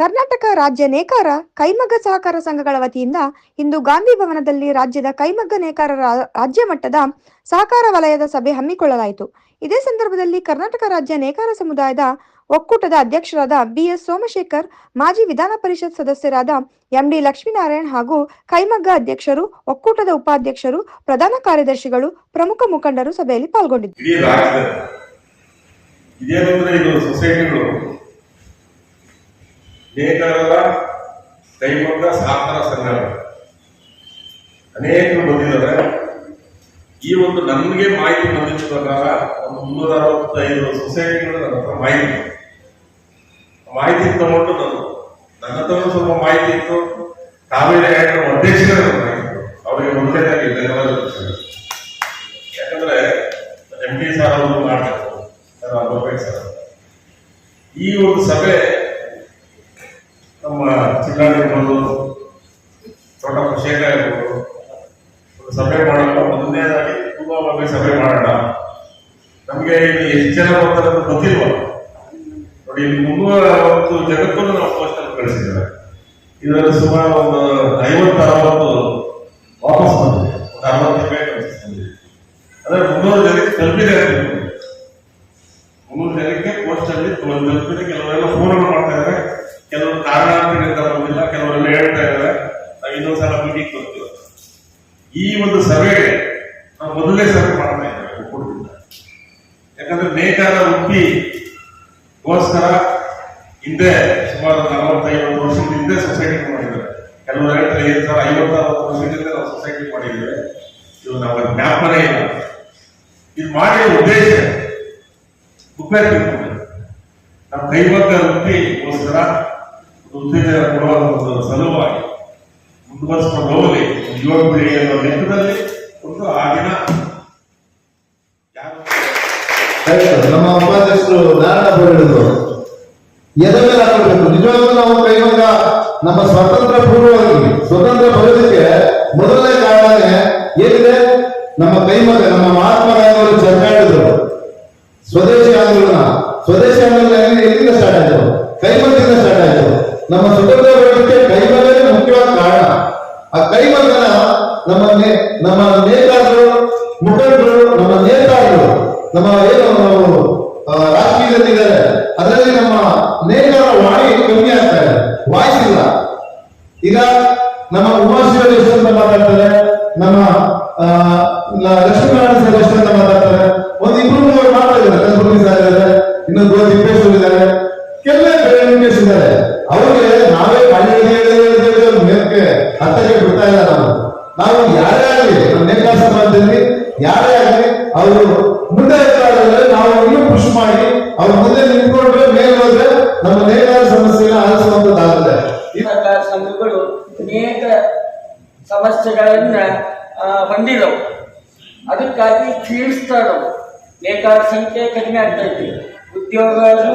ಕರ್ನಾಟಕ ರಾಜ್ಯ ನೇಕಾರ ಕೈಮಗ್ಗ ಸಹಕಾರ ಸಂಘಗಳ ವತಿಯಿಂದ ಇಂದು ಗಾಂಧಿ ಭವನದಲ್ಲಿ ರಾಜ್ಯದ ಕೈಮಗ್ಗ ನೇಕಾರರ ರಾಜ್ಯ ಮಟ್ಟದ ಸಹಕಾರ ವಲಯದ ಸಭೆ ಹಮ್ಮಿಕೊಳ್ಳಲಾಯಿತು. ಇದೇ ಸಂದರ್ಭದಲ್ಲಿ ಕರ್ನಾಟಕ ರಾಜ್ಯ ನೇಕಾರ ಸಮುದಾಯದ ಒಕ್ಕೂಟದ ಅಧ್ಯಕ್ಷರಾದ ಬಿಎಸ್ ಸೋಮಶೇಖರ್, ಮಾಜಿ ವಿಧಾನ ಪರಿಷತ್ ಸದಸ್ಯರಾದ ಎಂಡಿ ಲಕ್ಷ್ಮೀನಾರಾಯಣ್ ಹಾಗೂ ಕೈಮಗ್ಗ ಅಧ್ಯಕ್ಷರು, ಒಕ್ಕೂಟದ ಉಪಾಧ್ಯಕ್ಷರು, ಪ್ರಧಾನ ಕಾರ್ಯದರ್ಶಿಗಳು, ಪ್ರಮುಖ ಮುಖಂಡರು ಸಭೆಯಲ್ಲಿ ಪಾಲ್ಗೊಂಡಿದ್ದರು. ಇಡೀ ರಾಜ್ಯದಲ್ಲಿ ಸಾಧನ ಕೈಮಗ್ಗ ಅನೇಕರು ಬಂದಿದ್ದಾರೆ. ಈ ಒಂದು ನಮಗೆ ಮಾಹಿತಿ ಬಂದಿದ್ದ ಪ್ರಕಾರ ಒಂದು ಮುನ್ನೂರ ಅರವತ್ತೈದು ಸೊಸೈಟಿಗಳು ನನ್ನ ಹತ್ರ ಮಾಹಿತಿ ಮಾಹಿತಿ ತಗೊಂಡು ನಾನು ನನ್ನ ಹತ್ರ ಸ್ವಲ್ಪ ಮಾಹಿತಿ ಇತ್ತು. ಕಾವೇರಿ ಆಯೋಗದ ಅಧ್ಯಕ್ಷರ. ಅವರಿಗೆ ಮೊದಲನೇದಾಗಿ ಧನ್ಯವಾದ. ಯಾಕಂದ್ರೆ ಎಂ ಪಿ ಸರ್ ಅವರು ಮಾಡಬೇಕು ಸರ್ ಈ ಒಂದು ಸಭೆ ನಮ್ಮ ಚಿಲ್ಲಾಡಿ ಇರ್ಬೋದು ಚೋಟಪ್ಪ ಶೇಖರ್ ಇರ್ಬೋದು ಒಂದು ಸಭೆ ಮಾಡೋಣ ಮೊದಲನೇದಾಗಿ ಪೂರ್ವಭಾವಿ ಸಭೆ ಮಾಡೋಣ ನಮಗೆ ಇಲ್ಲಿ ಎಷ್ಟು ಜನ ಬರ್ತಾರೆ ಅಂತ ಗೊತ್ತಿಲ್ವ ನೋಡಿ, ಇಲ್ಲಿ ಮುನ್ನೂರ ಅರವತ್ತು ಜನಕ್ಕೂ ನಾವು ಪೋಸ್ಟರ್ ಕಳಿಸಿದ್ದಾರೆ ಇದರಲ್ಲಿ ಸುಮಾರು ಒಂದು ಐವತ್ತು, ಅರವತ್ತು ವಾಪಸ್ ಬಂದಿದೆ ಒಂದು ಅರವತ್ತು ಬೇಕು ಅನಿಸ್ತದೆ ಅಂದ್ರೆ ಮುನ್ನೂರು ಜನಕ್ಕೆ ತಲುಪಿದೆ ಅಂತ ತಿಳ್ಕೊಳ್ಳಿ. ಮುನ್ನೂರು ಜನಕ್ಕೆ ಪೋಸ್ಟ್ ಅಲ್ಲಿ ತಲುಪಿದೆ ಕೆಲವರೆಲ್ಲ ಫೋನ್ ಮಾಡ್ತಾ ಇದ್ದಾರೆ ಕೆಲವರು ಕಾರಣಾಂತರದಿಂದ ಬಂದಿಲ್ಲ ಕೆಲವರೆಲ್ಲ ಹೇಳ್ತಾ ಇದ್ದಾರೆ ನಾವು ಇನ್ನೊಂದು ಸಲ ಮೀಟಿಂಗ್ ಬರ್ತೀವಿ ಈ ಒಂದು ಸಭೆಗೆ ನಾವು ಮೊದಲನೇ ಸಭೆ ಮಾಡ್ತಾ ಇದ್ದೇವೆ ಒಕ್ಕೂಟದಿಂದ ಯಾಕಂದ್ರೆ ನೇಕಾರ ವೃತ್ತಿಗೋಸ್ಕರ ಹಿಂದೆ ಸುಮಾರು ನಲವತ್ತೈವತ್ತು ವರ್ಷದ ಹಿಂದೆ ಸೊಸೈಟಿ ಮಾಡಿದ್ದಾರೆ. ಕೆಲವು ಹೇಳ್ತಾರೆ, ಐದು ಸಾವಿರ ಐವತ್ತಾರು ವರ್ಷದಿಂದ ನಾವು ಸೊಸೈಟಿ ಮಾಡಿದ್ದೇವೆ. ಇದು ನಮ್ಮ ಜ್ಞಾಪನೆ ಇಲ್ಲ. ಇದು ಮಾಡಿದ ಉದ್ದೇಶ ಉಪಯೋಗ ನಮ್ಮ ಕೈಮಗ್ಗ ವೃತ್ತಿಗೋಸ್ಕರ ಉತ್ತೇಜನ ಕೊಡುವ ಒಂದು ಸಲುವಾಗಿ ಮುಂದುವರಿಸಿಕೊಂಡು ಹೋಗಲಿ. ಯುವ ಪೀಳಿಗೆ ಲೆಕ್ಕದಲ್ಲಿ ಒಂದು ಆ ದಿನ ನಮ್ಮ ಉಪಾಧ್ಯಕ್ಷರು ನಾರಾಯಣ ಹೇಳಿದ್ರು ಎದೆ ಮೇಲೆ ಹಾಕಬೇಕು ನಿಜವಾಗ್ಲೂ ನಾವು ಕೈಗೊಂಡ ನಮ್ಮ ಸ್ವಾತಂತ್ರ್ಯ ಪೂರ್ವವಾಗಿ, ಸ್ವತಂತ್ರ ಬರೋದಕ್ಕೆ ಮೊದಲನೇ ಕಾರಣ ಏನಿದೆ? ನಮ್ಮ ಕೈಮಗ, ನಮ್ಮ ಮಹಾತ್ಮ ಗಾಂಧಿ ಅವರು ಚರ್ಚೆ ಸ್ವದೇಶಿ ಆಂದೋಲನ. ಸ್ವದೇಶಿ ಆಂದೋಲನ ಎಲ್ಲಿ- ಎಲ್ಲಿಂದ ಸ್ಟಾರ್ಟ್ ಆಯ್ತು? ಕೈಮಗ್ಗದಿಂದ ಸ್ಟಾರ್ಟ್ ಆಯ್ತು. ನಮ್ಮ ಸ್ವತಂತ್ರ ಬರೋದಕ್ಕೆ ಕೈಮಗನೇ ಮುಖ್ಯವಾದ ಕಾರಣ. ಆ ಕೈಮಗ್ಗನ ನಮ್ಮ ನಮ್ಮ ನೇತಾರರು, ಮುಖಂಡರು, ನಮ್ಮ ನೇತಾರರು, ನಮ್ಮ ಏನು ಇದ್ದಾರೆ ಅವ್ರಿಗೆ ನಾವೇ ಮೇಲಕ್ಕೆ ಹತ್ತಕ್ಕೆ ಬಿಡ್ತಾ ಇಲ್ಲ ನಾವು ನಾವು ಯಾರೇ ಆಗಲಿ, ನಮ್ಮ ನೇಕಾರ ಸಮಾಜದಲ್ಲಿ ಯಾರೇ ಆಗಲಿ, ಅವರು ಮುಂದೆ ನಾವು ಇನ್ನೂ ಖುಷಿ ಮಾಡಿ, ಅವ್ರ ಮುಂದೆ ನಿಂತ್ಕೊಂಡ್ರೆ ಮೇಲೆ ಹೋದ್ರೆ ನಮ್ಮ ನೇಕಾರ ಸಮಸ್ಯೆನ ಆಲಿಸುವಂತದ್ದಾಗುತ್ತೆ. ಸಂಘಗಳು ಅನೇಕ ಸಮಸ್ಯೆಗಳನ್ನ ಹೊಂದಿದವು. ಅದಕ್ಕಾಗಿ ಕ್ಷೀಣಿಸ್ತಾ ಇದ್ದವು ನೇಕಾರ ಸಂಖ್ಯೆ ಕಡಿಮೆ ಆಗ್ತಾ ಇತ್ತು ಉದ್ಯೋಗಗಳು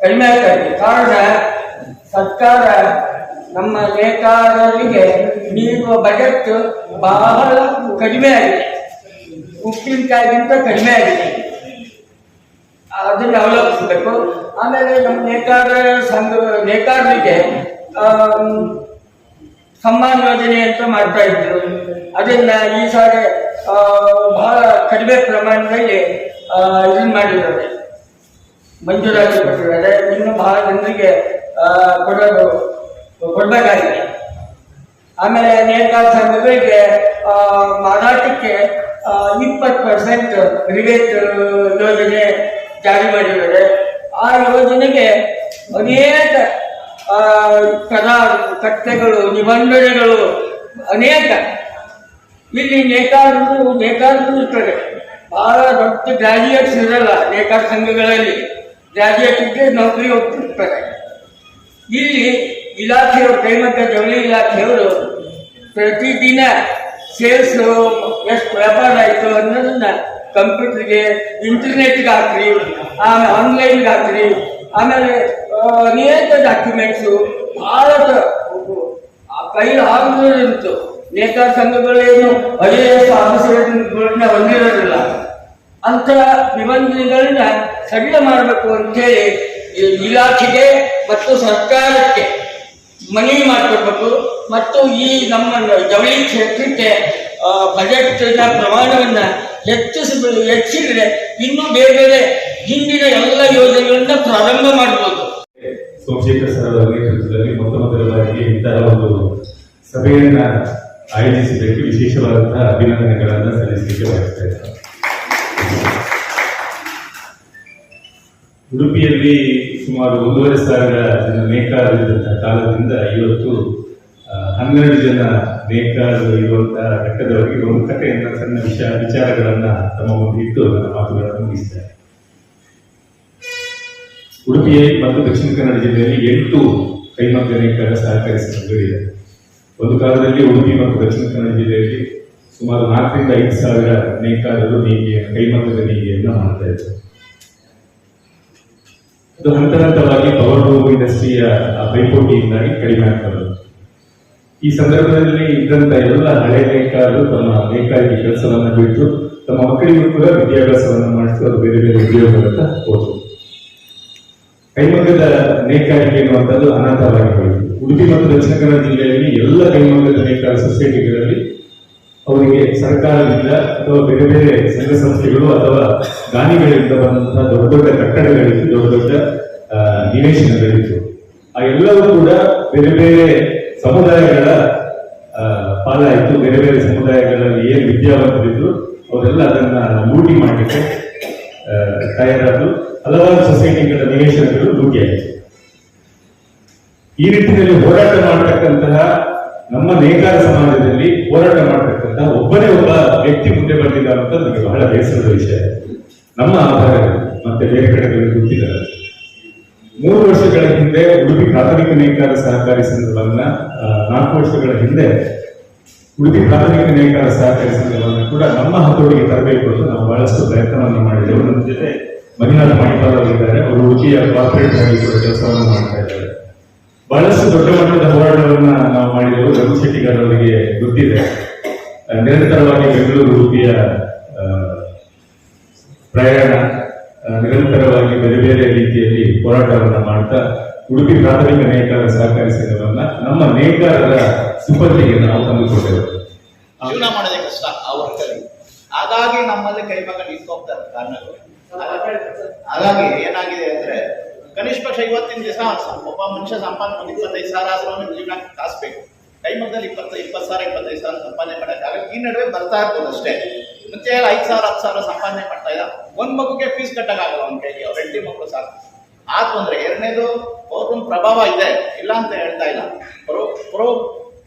ಕಡಿಮೆ ಆಗ್ತಾ ಕಾರಣ, ಸರ್ಕಾರ ನಮ್ಮ ನೇಕಾರರಿಗೆ ನೀಡುವ ಬಜೆಟ್ ಬಹಳ ಕಡಿಮೆ ಆಗಿದೆ. ಉಪ್ಪಿನಕಾಯಿಗಿಂತ ಕಡಿಮೆ ಆಗಿದೆ. ಅದನ್ನು ಅವಲಂಬಿಸಬೇಕು ಆಮೇಲೆ ನಮ್ಮ ನೇಕಾರ ಸಂಘ ನೇಕಾರರಿಗೆ ಸಮ್ಮಾನ ಯೋಜನೆ ಅಂತ ಮಾಡ್ತಾ ಇದ್ರು. ಅದನ್ನ ಈ ಸಾರಿ ಬಹಳ ಕಡಿಮೆ ಪ್ರಮಾಣದಲ್ಲಿ ಇದನ್ನ ಮಾಡಿದ್ದಾರೆ. ಮಂಜೂರಾತಿ ಕೊಟ್ಟಿದ್ದಾರೆ ಇನ್ನು ಬಹಳ ಜನರಿಗೆ ಕೊಡೋದು ಕೊಡಬೇಕಾಗಿದೆ. ಆಮೇಲೆ ನೇಕಾರ ಸಂಘಗಳಿಗೆ ಮಾರಾಟಕ್ಕೆ ಇಪ್ಪತ್ತು ಪರ್ಸೆಂಟ್ ರಿಬೇಟ್ ಯೋಜನೆ ಜಾರಿ ಮಾಡಿದ್ದಾರೆ. ಆ ಯೋಜನೆಗೆ ಅನೇಕ ಆ, ಕರ ಕಟ್ಟೆಗಳು ನಿಬಂಧನೆಗಳು ಅನೇಕ ಇಲ್ಲಿ ನೇಕಾರರು ನೇಕಾರರು ಇರ್ತಾರೆ. ಬಹಳ ದೊಡ್ಡ ಗ್ರಾಜುಯೇಟ್ಸ್ ಇರಲ್ಲ ನೇಕಾರ ಸಂಘಗಳಲ್ಲಿ. ಗ್ರಾಜುಯೇಟ್ ಇದ್ರೆ ನೌಕರಿ ಹೋಗ್ತಿರ್ತಾರೆ ಇಲ್ಲಿ ಇಲಾಖೆಯವರು, ಕೈಮಗ್ಗ ಜವಳಿ ಇಲಾಖೆಯವರು ಪ್ರತಿದಿನ ಸೇಲ್ಸ್ ಎಷ್ಟು ವ್ಯಾಪಾರ ಆಯಿತು ಅನ್ನೋದನ್ನ ಕಂಪ್ಯೂಟರ್ಗೆ, ಇಂಟರ್ನೆಟ್ಗೆ ಹಾಕ್ರಿ ಆಮೇಲೆ ಆನ್ಲೈನ್ಗೆ ಹಾಕ್ರಿ, ಆಮೇಲೆ ಅನೇಕ ಡಾಕ್ಯುಮೆಂಟ್ಸು ಭಾಳ ಕೈಲಿ ಆಗೋದಿತ್ತು ನೇಕಾರ ಸಂಘಗಳೇನು ಐ ಎ ಎಸ್ ಆಫೀಸರ್ಗಳನ್ನ ಹೊಂದಿರೋದಿಲ್ಲ ಅಂತ ನಿಬಂಧನೆಗಳನ್ನ ಸಡಿಲ ಮಾಡಬೇಕು ಅಂತೇಳಿ ಇಲಾಖೆಗೆ ಮತ್ತು ಸರ್ಕಾರಕ್ಕೆ ಮನವಿ ಮಾಡಿಕೊಡ್ಬೇಕು. ಮತ್ತು ಈ ನಮ್ಮ ಜವಳಿ ಕ್ಷೇತ್ರಕ್ಕೆ ಬಜೆಟ್ನ ಪ್ರಮಾಣವನ್ನ ಹೆಚ್ಚಿಸ ಹೆಚ್ಚಿದ್ರೆ ಇನ್ನೂ ಬೇರೆ ಬೇರೆ ಹಿಂದಿನ ಎಲ್ಲ ಯೋಜನೆಗಳನ್ನ ಪ್ರಾರಂಭ ಮಾಡಬಹುದು ಸೋಮಶೇಖರ್ ಸರ್ ನೇತೃತ್ವದಲ್ಲಿ ಮೊತ್ತ ಮೊದಲ ಬಾರಿಗೆ ಇಂತಹ ಒಂದು ಸಭೆಯನ್ನ ಆಯೋಜಿಸಿದ್ದಕ್ಕೆ ವಿಶೇಷವಾದಂತಹ ಅಭಿನಂದನೆಗಳನ್ನು ಸಲ್ಲಿಸಲಿಕ್ಕೆ ಬಯಸ್ತಾ ಇದ್ದಾರೆ ಉಡುಪಿಯಲ್ಲಿ ಸುಮಾರು ಒಂದೂವರೆ ಸಾವಿರ ಜನ ನೇಕಾರರಿದ್ದಂಥ ಕಾಲದಿಂದ ಇವತ್ತು ಹನ್ನೆರಡು ಜನ ನೇಕಾರರು ಇರುವಂತಹ ಘಟ್ಟದವರಿಗೆ ಒಂದು ಕಥೆಯನ್ನ ಸಣ್ಣ ವಿಷಯ ವಿಚಾರಗಳನ್ನ ತಮ್ಮ ಮುಂದೆ ಇಟ್ಟು ನನ್ನ ಮಾತುಗಳನ್ನು ಮುಗಿಸ್ತಾರೆ ಉಡುಪಿ ಮತ್ತು ದಕ್ಷಿಣ ಕನ್ನಡ ಜಿಲ್ಲೆಯಲ್ಲಿ ಎಂಟು ಕೈಮಗ್ಗ ನೇಕಾರ ಸಹಕಾರಿ ಸಂಘಗಳಿದೆ ಒಂದು ಕಾಲದಲ್ಲಿ ಉಡುಪಿ ಮತ್ತು ದಕ್ಷಿಣ ಕನ್ನಡ ಜಿಲ್ಲೆಯಲ್ಲಿ ಸುಮಾರು ನಾಲ್ಕರಿಂದ ಐದು ಸಾವಿರ ನೇಕಾರರು ನೇಗಿಯ ಕೈಮಗ್ಗದ ನೇಗಿಯನ್ನು ಮಾಡ್ತಾ ಇದ್ದಾರೆ. ಅದು ಹಂತ ಹಂತವಾಗಿ ಪವರ್ ಲೂಮ್ ಇಂಡಸ್ಟ್ರಿಯ ಪೈಪೋಟಿಯಿಂದಾಗಿ ಕಡಿಮೆ ಆಗ್ತಾ ಬಂತು. ಈ ಸಂದರ್ಭದಲ್ಲಿ ಇದ್ದಂತ ಎಲ್ಲ ಹಳೆ ನೇಕಾರರು ತಮ್ಮ ನೇಕಾರಿಕೆ ಕೆಲಸವನ್ನ ಬಿಟ್ಟು ತಮ್ಮ ಮಕ್ಕಳಿಗೂ ಕೂಡ ವಿದ್ಯಾಭ್ಯಾಸವನ್ನು ಮಾಡಿಸಲು ಬೇರೆ ಬೇರೆ ಉದ್ಯೋಗಗಳತ್ತ ಹೋದರು ಕೈಮಗ್ಗದ ನೇಕಾರಿಕೆ ಅನ್ನುವಂಥದ್ದು ಅನಾಥವಾಗಿ ಉಡುಪಿ ಮತ್ತು ದಕ್ಷಿಣ ಕನ್ನಡ ಜಿಲ್ಲೆಯಲ್ಲಿ ಎಲ್ಲ ಕೈಮಗ್ಗದ ನೇಕಾರ ಸೊಸೈಟಿಗಳಲ್ಲಿ ಅವರಿಗೆ ಸರ್ಕಾರದಿಂದ ಅಥವಾ ಬೇರೆ ಬೇರೆ ಸಂಘ ಸಂಸ್ಥೆಗಳು ಅಥವಾ ದಾನಿಗಳಿಂದ ಬಂದಂತಹ ದೊಡ್ಡ ದೊಡ್ಡ ಕಟ್ಟಡಗಳಿತ್ತು ದೊಡ್ಡ ದೊಡ್ಡ ನಿವೇಶನಗಳಿತ್ತು ಆ ಎಲ್ಲವೂ ಕೂಡ ಬೇರೆ ಬೇರೆ ಸಮುದಾಯಗಳ ಪಾಲಾಯಿತು. ಬೇರೆ ಬೇರೆ ಸಮುದಾಯಗಳಲ್ಲಿ ಏನು ವಿದ್ಯಾವಂತರಿದ್ರು ಅವರೆಲ್ಲ ಅದನ್ನ ಲೂಟಿ ಮಾಡಲಿಕ್ಕೆ ತಯಾರಾದ್ರು. ಹಲವಾರು ಸೊಸೈಟಿಗಳ ನಿವೇಶನಗಳು ಲೂಟಿಯಾಯಿತು ಈ ರೀತಿಯಲ್ಲಿ ಹೋರಾಟ ಮಾಡತಕ್ಕಂತಹ ನಮ್ಮ ನೇಕಾರ ಸಮಾಜದಲ್ಲಿ ಹೋರಾಟ ಮಾಡತಕ್ಕಂತಹ ಒಬ್ಬನೇ ಒಬ್ಬ ವ್ಯಕ್ತಿ ಮುಂದೆ ಬಂದಿದ್ದಾರೆ ಅಂತ ನನಗೆ ಬಹಳ ಬೇಸರದ ವಿಷಯ. ನಮ್ಮ ಆಧಾರ ಮತ್ತೆ ಬೇರೆ ಕಡೆಗಳಲ್ಲಿ ಗೊತ್ತಿದ್ದಾರೆ ಮೂರು ವರ್ಷಗಳ ಹಿಂದೆ ಉಡುಪಿ ಪ್ರಾಥಮಿಕ ನೇಕಾರ ಸಹಕಾರಿ ಸಂಘವನ್ನ ನಾಲ್ಕು ವರ್ಷಗಳ ಹಿಂದೆ ಉಡುಪಿ ಪ್ರಾಥಮಿಕ ನೇಕಾರ ಸಹಕಾರಿ ಸಂಘವನ್ನು ಕೂಡ ನಮ್ಮ ಹತೋಟಿಗೆ ತರಬೇಕು ಅಂತ ನಾವು ಬಹಳಷ್ಟು ಪ್ರಯತ್ನವನ್ನು ಮಾಡಿದ್ದೇವೆ. ನಮ್ಮ ಜೊತೆ ಮಂಜುನಾಥ ಮಣಿಪಾಲ್ ಅವರಿದ್ದಾರೆ. ಅವರು ಉಡುಪಿಯ ಕಾರ್ಪೊರೇಟ್ ಆಗಿ ಕೂಡ ಕೆಲಸವನ್ನು ಮಾಡ್ತಾ ಇದ್ದಾರೆ. ಬಹಳಷ್ಟು ದೊಡ್ಡ ಮಟ್ಟದ ಹೋರಾಟವನ್ನ ನಾವು ಮಾಡಿದೆವು. ರಘು ಶೆಟ್ಟಿಗಾರ್ ಅವರಿಗೆ ಗೊತ್ತಿದೆ ನಿರಂತರವಾಗಿ ಬೆಂಗಳೂರು ಉಡುಪಿಯ ಪ್ರಯಾಣ ನಿರಂತರವಾಗಿ ಬೇರೆ ಬೇರೆ ರೀತಿಯಲ್ಲಿ ಹೋರಾಟವನ್ನ ಮಾಡ್ತಾ ಉಡುಪಿ ಪ್ರಾಥಮಿಕ ನೇಕಾರ ಸಹಕಾರಿ ಸಂಘವನ್ನ ನಮ್ಮ ನೇಕಾರರ ಸಿಬ್ಬಂದಿಗೆ ನಾವು ತಂದುಕೊಂಡೆವು ಜೀವನ ಮಾಡೋದೇ ಕಷ್ಟ. ಆ ವರ್ಗದಲ್ಲಿ ಹಾಗಾಗಿ ನಮ್ಮಲ್ಲಿ ಕೈಮಗ ನಿಂತ್ಕೋಗ್ತಾರೆ ಕಾರಣಗಳು. ಹಾಗಾಗಿ ಏನಾಗಿದೆ ಅಂದ್ರೆ ಕನಿಷ್ಠ ಪಕ್ಷ ಇವತ್ತಿನ ದಿವಸ ಒಬ್ಬ ಮನುಷ್ಯ ಸಂಪಾದನೆ ಒಂದು ಇಪ್ಪತ್ತೈದು ಸಾವಿರ, ಆದ್ರೂ ಜೀವನಕ್ಕೆ ಜೀವನ ಕಾಸ್ಬೇಕು. ಕೈಮಗ್ಗದಲ್ಲಿ ಇಪ್ಪತ್ತು ಇಪ್ಪತ್ತು ಸಾವಿರ, ಇಪ್ಪತ್ತೈದು ಸಾವಿರ ಸಂಪಾದನೆ ಮಾಡೋಕ್ಕಾಗಲ್ಲ ಈ ನಡುವೆ ಬರ್ತಾ ಇರ್ಬೋದು ಅಷ್ಟೇ. ಮುಂಚೆ ಐದು ಸಾವಿರ, ಹತ್ತು ಸಾವಿರ ಸಂಪಾದನೆ ಮಾಡ್ತಾ ಇಲ್ಲ? ಒಂದು ಮಗುಗೆ ಫೀಸ್ ಕಟ್ಟಕ್ಕಾಗಲ್ಲ ಅವ್ನ ಕೈಗೆ. ಅವ್ರ ಹೆಂಡತಿ ಮಕ್ಕಳು ಸಾಕು. ಆ ತೊಂದರೆ. ಎರಡನೇದು ಪೌರ್ವನ್ ಪ್ರಭಾವ ಇದೆ. ಇಲ್ಲ ಅಂತ ಹೇಳ್ತಾ ಇಲ್ಲ. ಪ್ರೋ ಪ್ರೋ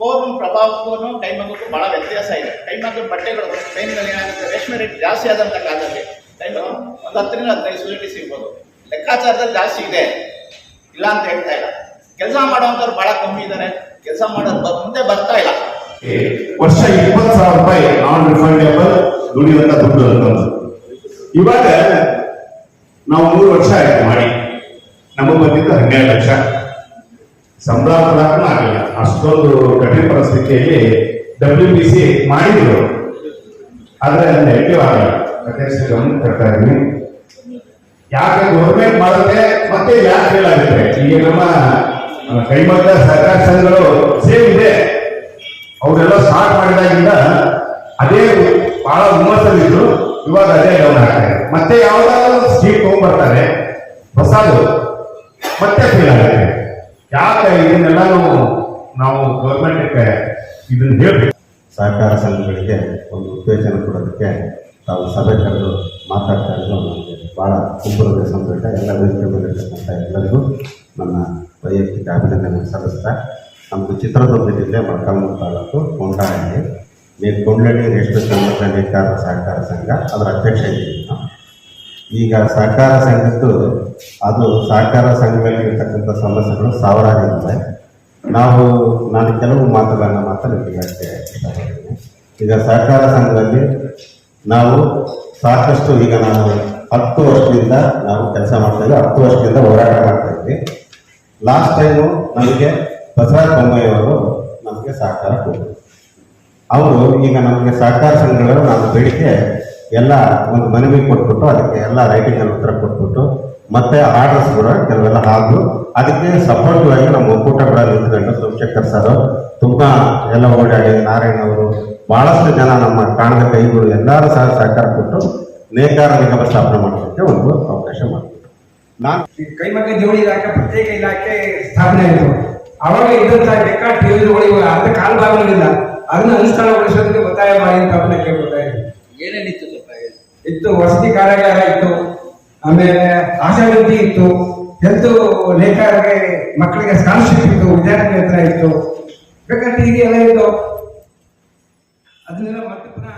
ಪೌರ್ವನ್ ಪ್ರಭಾವಕ್ಕೂ ಕೈಮಗ್ಗಕ್ಕೂ ಬಹಳ ವ್ಯತ್ಯಾಸ ಇದೆ. ಕೈಮಗ್ಗದ ಬಟ್ಟೆಗಳು ಟೈಮ್ನಲ್ಲಿ ಏನಾಗುತ್ತೆ? ರೇಷ್ಮೆ ರೇಟ್ ಜಾಸ್ತಿ ಆದಂತ ಕಾಲದಲ್ಲಿ ಟೈಮ್ ಒಂದು ಹತ್ತರಿಂದ ಹದಿನೈದು ಸೊಸೈಟಿ ಸಿಗ್ಬೋದು. ಲೆಕ್ಕಾಚಾರದಲ್ಲಿ ಜಾಸ್ತಿ ಇದೆ. ಇಲ್ಲ ಅಂತ ಹೇಳ್ತಾ ಇಲ್ಲ. ಕೆಲಸ ಮಾಡುವಂತವ್ರು ಬಹಳ ಕಮ್ಮಿ ಇದ್ದಾರೆ ಕೆಲಸ ಮಾಡೋದು ಮುಂದೆ ಬರ್ತಾ ಇಲ್ಲ. ವರ್ಷ ಇಪ್ಪತ್ತು ಸಾವಿರ ರೂಪಾಯಿ ನಾನ್ ರಿಫಂಡೇಬಲ್ ದುಡಿಯುವಂತ ದುಡ್ಡು ಅಂತ ಇವಾಗ ನಾವು ಮೂರು ವರ್ಷ ಆಯ್ತು ಮಾಡಿ. ನಮಗೆ ಬಂದಿದ್ದು ಹನ್ನೆರಡು ಲಕ್ಷ. ಸಂಬಳ ಆಗಲಿಲ್ಲ. ಅಷ್ಟೊಂದು ಕಠಿಣ ಪರಿಸ್ಥಿತಿಯಲ್ಲಿ ಡಬ್ಲ್ಯೂ ಬಿ ಸಿ ಮಾಡಿದ್ರು. ಆದ್ರೆ ನೆಗೆಟಿವ್ ಆಗಲ್ಲ ಗಮನ ಕೊಡ್ತಾ ಇದ್ದೀನಿ. ಯಾಕೆ ಗೌರ್ಮೆಂಟ್ ಮಾಡುತ್ತೆ ಮತ್ತೆ ಯಾಕೆ ಫೇಲ್ ಆಗುತ್ತೆ? ಈಗ ನಮ್ಮ ಕೈಮಗ್ಗ ಸಹಕಾರ ಸಂಘಗಳು ಸೇಮ್ ಇದೆ. ಅವರೆಲ್ಲ ಸ್ಟಾರ್ಟ್ ಮಾಡಿದಾಗಿಂದ ಅದೇ ಬಹಳ ಹುಮ್ಮಸ್ಸಲ್ಲಿದ್ರು. ಇವಾಗ ಅದೇ ಡೌನ್ ಆಗ್ತಾರೆ ಮತ್ತೆ ಯಾವ್ದಾದ್ರು ಸ್ಕೀಮ್ ತಗೊಂಡ್ಬರ್ತಾರೆ. ಹೊಸದು. ಮತ್ತೆ ಫೇಲ್ ಆಗುತ್ತೆ. ಯಾಕೆ ಇದನ್ನೆಲ್ಲ ನಾವು ಗೌರ್ಮೆಂಟ್ಗೆ ಇದನ್ನ ಹೇಳಬೇಕು? ಸಹಕಾರ ಸಂಘಗಳಿಗೆ ಒಂದು ಉತ್ತೇಜನ ಕೊಡೋದಕ್ಕೆ ತಾವು ಸಭೆ ಕರೆದು ಮಾತಾಡ್ತಾ ನನಗೆ ಭಾಳ ಸಂಪೂರ್ಣ ಸಂತೋಷ, ಎಲ್ಲ ಮೇಲಿರ್ತಕ್ಕಂಥ ಎಲ್ಲರಿಗೂ ನನ್ನ ವೈಯಕ್ತಿಕ ಅಭಿನಂದನೆ ಸಲ್ಲಿಸ್ತಾ ನಮ್ಮದು ಚಿತ್ರದುರ್ಗ ಜಿಲ್ಲೆ ಮೊಳಕಾಲ್ಮೂರು ತಾಲೂಕು ಕೊಂಡಹಳ್ಳಿ ನೇ ಕೊಂಡಳ್ಳಿ ರೇಷ್ಮೆ ಸಂಘದ ನೇಕಾರರ ಸಹಕಾರ ಸಂಘ ಅದರ ಅಧ್ಯಕ್ಷ ಇದ್ದೀನಿ ಈಗ ಸಹಕಾರ ಸಂಘದ್ದು ಅದು ಸಹಕಾರ ಸಂಘದಲ್ಲಿ ಇರ್ತಕ್ಕಂಥ ಸಮಸ್ಯೆಗಳು ಸಾವಿರಾರು ನಾವು, ನಾನು ಕೆಲವು ಮಾತುಗಳನ್ನು ಮಾತ್ರ ನಿಮಗೆ ಈಗ ಸಹಕಾರ ಸಂಘದಲ್ಲಿ ನಾವು ಸಾಕಷ್ಟು ಈಗ ನಾವು ಹತ್ತು ವರ್ಷದಿಂದ ನಾವು ಕೆಲಸ ಮಾಡ್ತಾ ಇದ್ವಿ ಹತ್ತು ವರ್ಷದಿಂದ ಹೋರಾಟ ಮಾಡ್ತಾ ಇದ್ವಿ ಲಾಸ್ಟ್ ಟೈಮು ನಮಗೆ ಬಸವರಾಜ ಬೊಮ್ಮಾಯಿಯವರು ನಮಗೆ ಸಹಕಾರ ಕೊಟ್ಟರು. ಅವರು ಈಗ ನಮಗೆ ಸಹಕಾರ ಸಂಘಗಳು ನಾವು ಬೇಡಿಕೆ ಎಲ್ಲ ಒಂದು ಮನವಿ ಕೊಟ್ಬಿಟ್ಟು, ಅದಕ್ಕೆ ಎಲ್ಲ ರೈಟಿಂಗ್ ಅಲ್ಲಿ ಉತ್ತರ ಕೊಟ್ಬಿಟ್ಟು, ಮತ್ತೆ ಆರ್ಡರ್ಸ್ ಕೂಡ ಕೆಲವೆಲ್ಲ ಹಾಕು ಅದಕ್ಕೆ ಸಪೋರ್ಟಿವ್ ಆಗಿ ನಮ್ಮ ಒಕ್ಕೂಟ ಕೂಡ ನಿಂತ್ಕೊಂಡು ಸೋಮಶೇಖರ್ ಸರ್ ತುಂಬ ಎಲ್ಲ ಓಡಾಡಿ ನಾರಾಯಣ ಅವರು ಬಹಳಷ್ಟು ಜನ ನಮ್ಮ ಕಾಣದ ಕೈಗಳು ಎಲ್ಲರೂ ಸಹ ಸಹಕಾರ ಕೊಟ್ಟು ನೇಕಾರ ನಿಗಮ ಸ್ಥಾಪನೆ ಮಾಡೋದಕ್ಕೆ ಒಂದು ಅವಕಾಶ ಮಾಡಿದ್ರು ನಾನು ಕೈಮಗ್ಗ ಜವಳಿ ಇಲಾಖೆ ಪ್ರತ್ಯೇಕ ಇಲಾಖೆ ಸ್ಥಾಪನೆ ಆಯಿತು. ಅವಾಗ ಇದ್ದಂತಹ ಬೇಕಾದ ಯೋಜನೆಗಳು ಇವಾಗ ಅರ್ಧ ಕಾಲ ಭಾಗಗಳಿಲ್ಲ ಅದನ್ನ ಅನುಷ್ಠಾನಗೊಳಿಸೋದಕ್ಕೆ ಒತ್ತಾಯ ಮಾಡಿ ಅಂತ ಅವ್ರನ್ನ ಕೇಳ್ಕೊತಾ ಇದ್ದೀನಿ ಏನೇನಿತ್ತು ಇತ್ತು ವಸತಿ ಕಾರ್ಯಾಗಾರ ಇತ್ತು ಆಮೇಲೆ ಆಶಾವೃತ್ತಿ ಇತ್ತು ಹೆಲ್ತ್ ನೇಕಾರರಿಗೆ ಮಕ್ಕಳಿಗೆ ಸ್ಕಾಲರ್ಶಿಪ್ ಇತ್ತು ವಿದ್ಯಾರ್ಥಿ ಹತ್ರ ಇತ್ತು. ಬೇಕಾದ್ರೆ ಈಗ ಎಲ್ಲ ಇತ್ತು. ಅದನ್ನೆಲ್ಲ ಮತ್ತೆ ಪುನಃ